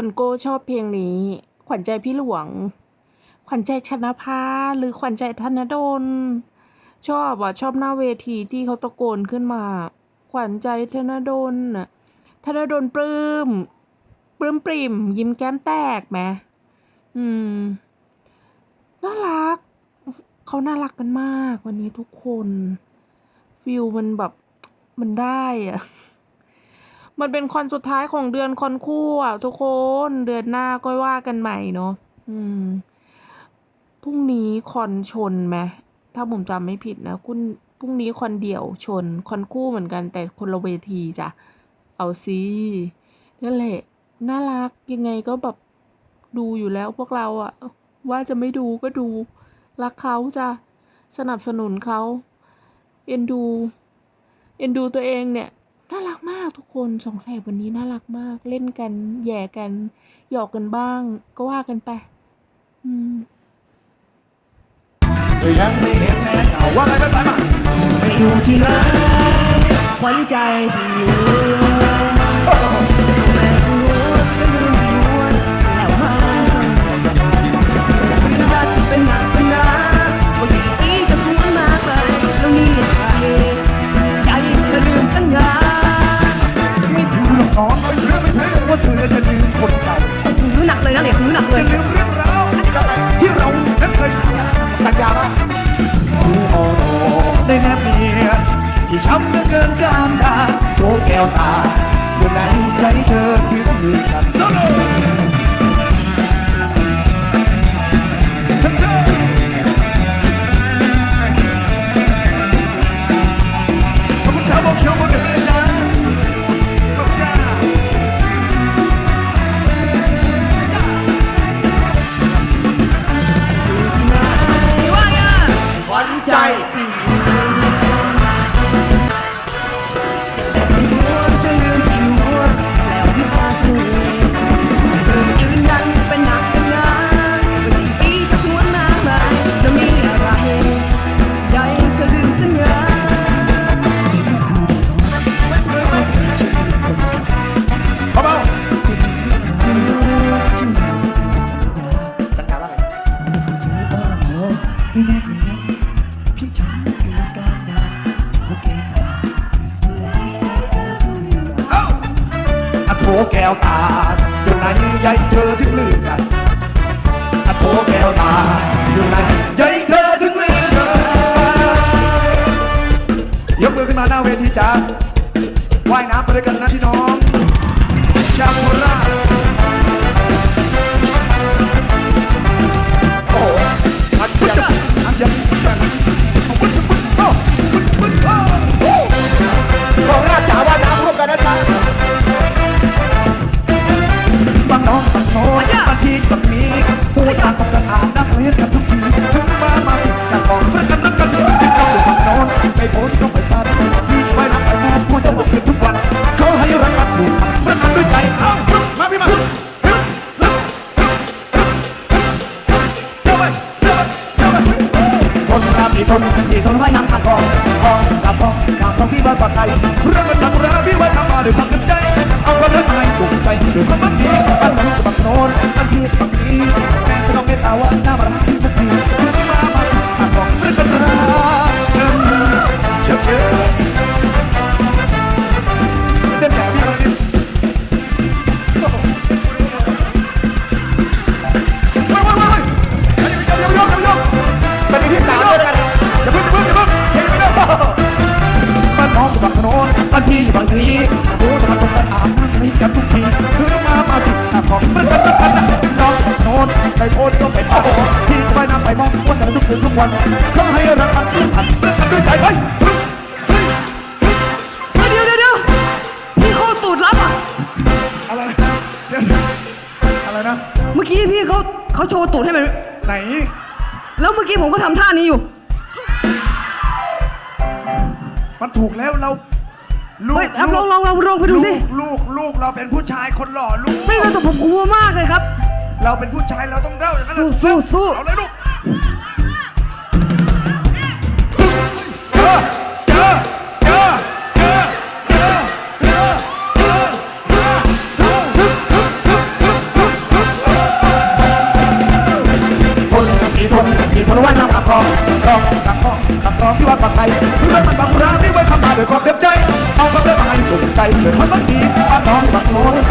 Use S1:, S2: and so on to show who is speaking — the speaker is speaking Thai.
S1: คนโก้ชอบเพลงนี้ ขวัญใจพี่หลวง ขวัญใจชนะภาหรือขวัญใจธนดล ชอบอะชอบหน้าเวทีที่เขาตะโกนขึ้นมา ขวัญใจธนดลน่ะธนดลปลื้มปลื้มปริมยิ้มแก้มแตกไหมอืม น่ารัก เขาน่ารักกันมาก วันนี้ทุกคน ฟิลมันแบบ มันได้อะ มันเป็นคอนสุดท้ายของเดือนคอนคู่อะทุกคนเดือนหน้าก็ว่ากันใหม่เนาะอืมพรุ่งนี้คอนชนไหมถ้าผมจำไม่ผิดนะคุณพรุ่งนี้คอนเดี่ยวชนคอนคู่เหมือนกันแต่คนละเวทีจ้ะเอาสินั่นแหละน่ารักยังไงก็แบบดูอยู่แล้วพวกเราอะว่าจะไม่ดูก็ดู รักเขาจะสนับสนุนเขาเอ็นดู เอ็นดูตัวเองเนี่ย น่ารักมากทุกคนสองแสบวันนี้น่ารักมาก เล่นกันแหย่กัน หยอกกันบ้าง ก็ว่ากันไปอืม
S2: ยังไม่เห็นแน่เอาว่าไงไปไปมา
S3: ไปอยู่ที่ไหนขวัญใจพี่อยู่ กเลยนะเนี่ยหือหนักเล
S2: จะ
S3: ย
S2: ลืมเรื่องราวที่เรานั้นเคยสัญญาสัญญาว่าทูออได้แนบเนียนที่ช้ำเหลือเกินการดาโชว์แก้วตา โถแก้วตาอยู่ไหนใหญ่เธอถึงลืมกันอะโถแก้วตาอยู่ไหนใหญ่เธอถึงลืมกันยกมือขึ้นมาหน้าเวทีจ้าว่ายน้ำไปด้วยกันนะพี่น้อง ไม่โพสต้องไปฟันที่ช่วยน้ำไปมองผู้จะบอกคืนทุกวันเขาให้รักกันถูกรักกันด้วยใจเอ้ามาพี่มาเยอะไปเยอะไปเยอะไปทนครับที่ทนที่ทนไว้น้ำตาคอคอกับคอกับคอที่บ้านปากไก่เรื่องมันหนักเรื่องพี่ไว้ทำมาด้วยความตั้งใจ เอาความรักมาให้สุขใจด้วยความบังดีบ้านนั้นกับบักโนนบ้านพี่กับบางทีไม่ต้องเมตตาว่าหน้า ไปโพสก็ไปต่อพี่ก็ไปน้ำไปมองวันกันทุกคืนทุกวันเขาให้รักกันผูกพันเมื่อกันด้วยใจเฮ้ยเฮ้ยเดี๋
S3: ยวเดี๋ยวเดี๋ยวพี่เขาตูดรับอะ
S2: อะไรนะเดี๋ยวอะไรนะ
S3: เมื่อกี้พี่เขาเขาโชว์ตูดให้มัน
S2: ไหน
S3: แล้วเมื่อกี้ผมก็ทำท่านี้อยู่
S2: มันถูกแล้วเราลูก
S3: ลองลองลองลองไปดูสิ
S2: ลูกลูกเราเป็นผู้ชายคนหล่อลูก
S3: ไม่งั้นแต่ผมกลัวมากเลยครับ
S2: เราเป็นผู้ชายเราต้องเล่าอย่างนั้นแหล
S3: สู้สู้
S2: เอาเลยลูกควาปเด็มใจ เอาความเต็มใจสุดใจเพื่อนมันดีอาน้องบักโง่